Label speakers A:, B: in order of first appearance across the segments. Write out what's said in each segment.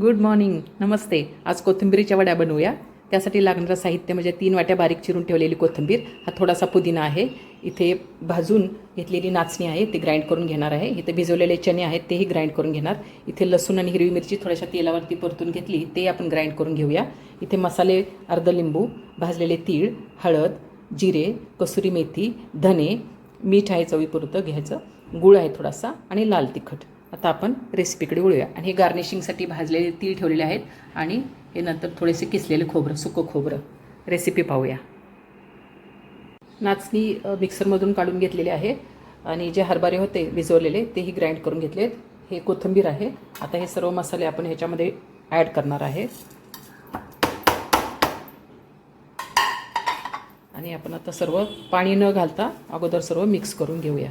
A: Good morning नमस्ते. आज कोथिंबीरीच्या वड्या बनवूया. त्यासाठी लागणारं साहित्य म्हणजे तीन वाट्या बारीक चिरून ठेवलेली कोथिंबीर. हा थोडासा पुदिना आहे. इथे भाजून घेतलेली नाचणी आहे ती ग्राइंड करून घेणार आहे. इथे भिजवलेले चणे आहेत तेही ग्राइंड करून घेणार. इथे लसूण आणि हिरवी मिरची थोड्याशा तेलावरती परतून घेतली ते आपण ग्राइंड करून घेऊया. इथे मसाले अर्ध लिंबू भाजलेले तीळ हळद जिरे कसुरी मेथी धने मीठ आहे चवीपुरतं घ्यायचं. गुळ आहे थोडासा आणि लाल तिखट. आता आपण रेसिपीकडे वळूया. आणि हे गार्निशिंगसाठी भाजलेले तीळ ठेवलेले आहेत. आणि हे नंतर थोडेसे किसलेले खोबरं सुकं खोबरं. रेसिपी पाहूया. नाचणी मिक्सरमधून काढून घेतलेले आहे. आणि जे हरभरे होते भिजवलेले तेही ग्राइंड करून घेतलेत हे कोथिंबीर आहे. आता हे सर्व मसाले आपण ह्याच्यामध्ये ॲड करणार आहे. आणि आपण आता सर्व पाणी न घालता अगोदर सर्व मिक्स करून घेऊया.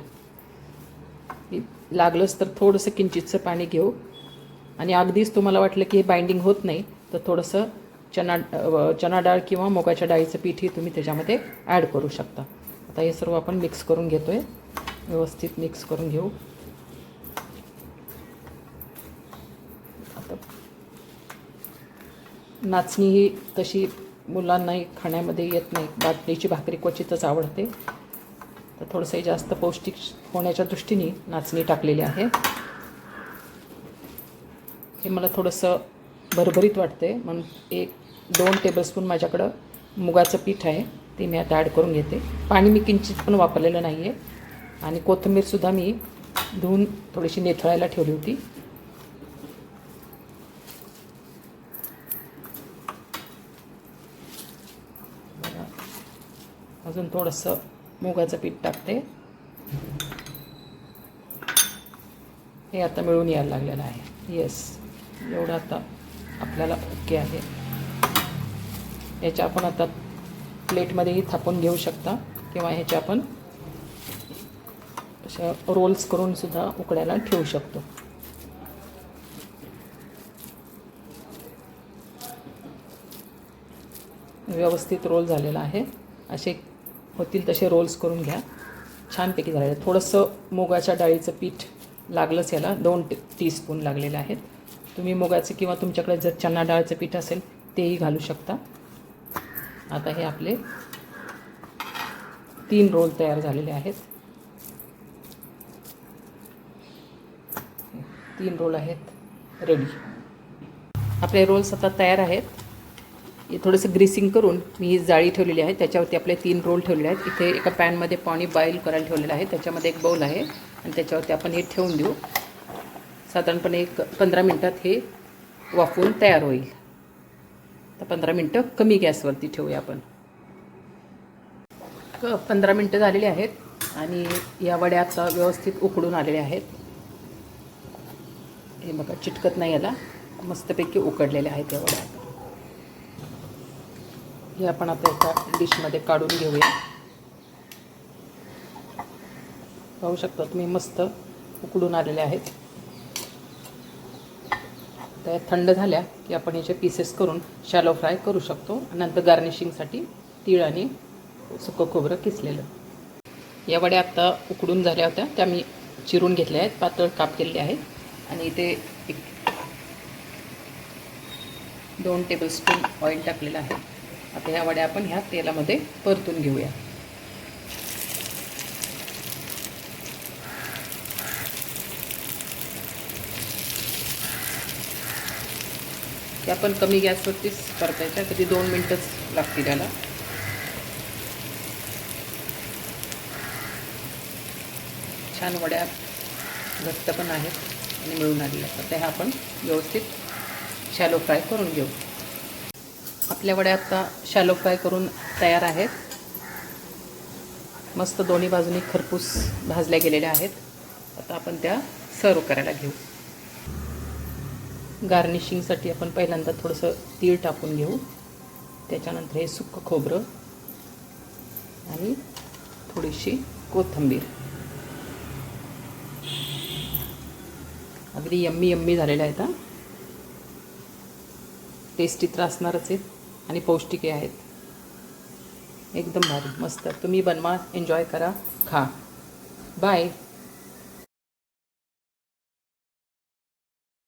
A: लागलंच तर थोडंसं किंचितचं पाणी घेऊ. आणि अगदीच तुम्हाला वाटलं की हे बाइंडिंग होत नाही तर थोडंसं चना चना डाळ किंवा मुगाच्या डाळीचं पीठही तुम्ही त्याच्यामध्ये ॲड करू शकता. आता हे सर्व आपण मिक्स करून घेतो आहे व्यवस्थित मिक्स करून घेऊ. आता नाचणी ही तशी मुलांनाही खाण्यामध्ये येत नाही. बाटलीची भाकरी क्वचितच आवडते. तर थोडंसं हे जास्त पौष्टिक होण्याच्या दृष्टीने नाचणी टाकलेली आहे. हे मला थोडंसं भरभरीत वाटते म्हणून एक दोन टेबलस्पून माझ्याकडं मुगाचं पीठ आहे ते मी आता ॲड करून घेते. पाणी मी किंचित पण वापरलेलं नाही आहे आणि कोथिंबीरसुद्धा मी धुवून थोडीशी नेथळायला ठेवली होती. अजून थोडंसं मुगाचं पीठ टाकते. हे आता मिळून यायला लागलेलं आहे. येस एवढं आता आपल्याला ओके आहे. याच्या आपण आता प्लेटमध्येही थापून घेऊ शकता किंवा ह्याच्या आपण अशा रोल्स करूनसुद्धा उकड्याला उकडायला ठेवू शकतो. व्यवस्थित रोल झालेला आहे. असे होतील तसे रोल्स करून घ्या. छानपैकी झालेलं आहे. थोडंसं मुगाच्या डाळीचं पीठ लागलंच याला. दोन टी टीस्पून लागलेले आहेत. तुम्ही मुगाचं किंवा तुमच्याकडे जर चना डाळचं पीठ असेल तेही घालू शकता. आता हे आपले तीन रोल तयार झालेले आहेत. तीन रोल आहेत. रेडी आपले रोल्स आता तयार आहेत. थोडंसं ग्रीसिंग करून मी ही जाळी ठेवलेली आहे. त्याच्यावरती आपले तीन रोल ठेवलेले आहेत. इथे एका पॅनमध्ये पाणी बॉईल करायला ठेवलेलं आहे. त्याच्यामध्ये एक बाऊल आहे आणि त्याच्यावरती आपण हे ठेवून देऊ. साधारणपणे एक पंधरा मिनटात हे वाफवून तयार होईल. तर पंधरा मिनटं कमी गॅसवरती ठेवूया आपण. क पंधरा मिनटं झालेली आहेत आणि या वड्या आता व्यवस्थित उकडून आलेल्या आहेत. हे बघा चिटकत नाही याला. मस्तपैकी उकडलेल्या आहेत या वड्या. हे आपण आता एका डिशमध्ये काढून घेऊया. पाहू शकता तुम्ही मस्त उकडून आलेले आहेत. त्या थंड झाल्या की आपण याचे पीसेस करून शॅलो फ्राय करू शकतो. नंतर गार्निशिंगसाठी तीळ आणि सुकं खोबरं किसलेलं. या वड्या आत्ता उकडून झाल्या होत्या. त्या मी चिरून घेतल्या आहेत. पातळ काप केलेले आहेत. आणि इथे एक दोन टेबलस्पून ऑइल टाकलेलं आहे. आता ह्या वड्या आपण ह्या तेलामध्ये परतून घेऊया. ते आपण कमी गॅसवरतीच परतायच्या कधी दोन मिनटंच लागतील याला. छान वड्या घट्ट पण आहेत आणि मिळून आलेल्या तर त्या आपण व्यवस्थित शॅलो फ्राय करून घेऊ. आपल्या वड्या आता शॅलो फ्राय करून तयार आहेत. मस्त दोन्ही बाजूनी खरपूस भाजल्या गेलेल्या आहेत. आता आपण त्या सर्व करायला घेऊ. गार्निशिंगसाठी आपण पहिल्यांदा थोडंसं तीळ टाकून घेऊ. त्याच्यानंतर हे सुक्कं खोबरं आणि थोडीशी कोथिंबीर. अगदी यम्मी यम्मी झालेल्या आहेत हा. टेस्टी तर असणारच आहेत. आणि पौष्टिकही आहेत. एकदम भारी. मस्त. तुम्ही बनवा एन्जॉय करा खा. बाय